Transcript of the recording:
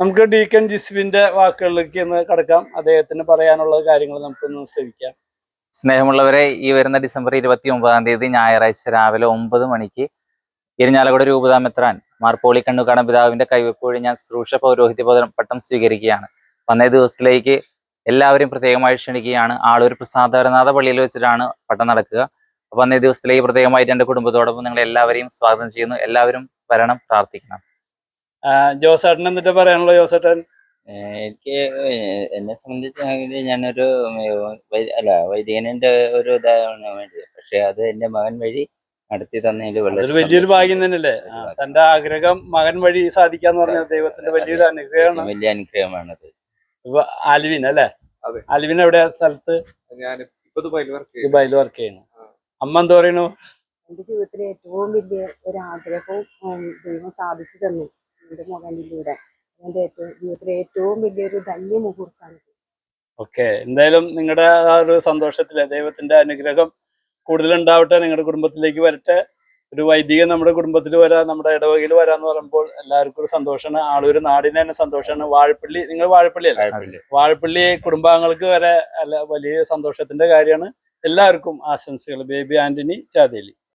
നമുക്ക് ഡീക്കൻ ജിസ്വിന്റെ വാക്കുകളിലേക്ക് ഒന്ന് കടക്കാം. അദ്ദേഹത്തിന് പറയാനുള്ള കാര്യങ്ങൾ നമുക്കൊന്ന് ശ്രമിക്കാം. സ്നേഹമുള്ളവരെ ഈ വരുന്ന ഡിസംബർ ഇരുപത്തി ഒമ്പതാം തീയതി ഞായറാഴ്ച രാവിലെ ഒമ്പത് മണിക്ക് ഇരിഞ്ഞാലക്കുട രൂപതാമെത്രാൻ മാർപ്പോളി കണ്ണുകാടൻ പിതാവിന്റെ കൈവെപ്പ് വഴി ഞാൻ ശ്രൂഷ പൗരോഹിത്യ പട്ടം സ്വീകരിക്കുകയാണ്. വന്നേ ദിവസത്തിലേക്ക് എല്ലാവരും പ്രത്യേകമായി ക്ഷണിക്കുകയാണ്. ആളൂർ പ്രസാദരനാഥ പള്ളിയിൽ വെച്ചിട്ടാണ് പട്ടം നടക്കുക. അപ്പൊ അന്നേ ദിവസത്തിലേക്ക് പ്രത്യേകമായിട്ട് എന്റെ കുടുംബത്തോടൊപ്പം നിങ്ങൾ എല്ലാവരെയും സ്വാഗതം ചെയ്യുന്നു. എല്ലാവരും വരണം പ്രാർത്ഥിക്കണം. ജോസേട്ടൻ എന്നിട്ട് പറയാനുള്ള ജോസേട്ടൻ? എനിക്ക് എന്നെ സംബന്ധിച്ചാണെങ്കിൽ ഞാനൊരു അല്ല വൈദികനിന്റെ ഒരു ഇതാണ് വേണ്ടി പക്ഷെ അത് എന്റെ മകൻ വഴി നടത്തി തന്നതിൽ വളരെ വലിയൊരു ഭാഗ്യം. തന്നെയല്ലേ. തന്റെ ആഗ്രഹം മകൻ വഴി സാധിക്കാന്ന് പറഞ്ഞ ദൈവത്തിന്റെ വലിയൊരു അനുഗ്രഹമാണ്. വലിയ അനുഗ്രഹമാണത്. ഇപ്പൊ ആൽവിൻ അല്ലേ. ആൽവിൻ എവിടെ സ്ഥലത്ത്? ഞാൻ ഇപ്പൊ ദുബായിൽ വർക്ക് ചെയ്യുന്നു. ദുബായിൽ വർക്ക് ചെയ്യുന്നു. അമ്മ എന്താ പറയണു എന്റെ ജീവിതത്തിലെ ഏറ്റവും വലിയ ഒരു ആഗ്രഹവും ദൈവം സാധിച്ചു തന്നു. എന്റെ മകനിലൂടെ എന്റെ ഏറ്റവും ജീവിതത്തിലെ ഏറ്റവും വലിയൊരു ധന്യ മുഹൂർത്തമാണ് ഓക്കെ. എന്തായാലും നിങ്ങളുടെ ആ ഒരു സന്തോഷത്തിൽ ദൈവത്തിന്റെ അനുഗ്രഹം കൂടുതൽ ഉണ്ടാവട്ടെ നിങ്ങളുടെ കുടുംബത്തിലേക്ക് വരട്ടെ. ഒരു വൈദികൻ നമ്മുടെ കുടുംബത്തിൽ വരാ നമ്മുടെ ഇടവകയിൽ വരാന്ന് പറയുമ്പോൾ എല്ലാവർക്കും ഒരു സന്തോഷമാണ്. ആളൊരു നാടിന് തന്നെ സന്തോഷമാണ്. വാഴപ്പള്ളി നിങ്ങൾ വാഴപ്പള്ളി അല്ലേ? വാഴപ്പള്ളി കുടുംബാംഗങ്ങൾക്ക് വരെ അല്ല വലിയ സന്തോഷത്തിന്റെ കാര്യമാണ്. എല്ലാവർക്കും ആശംസകൾ. ബേബി ആന്റണി ചാതേലി.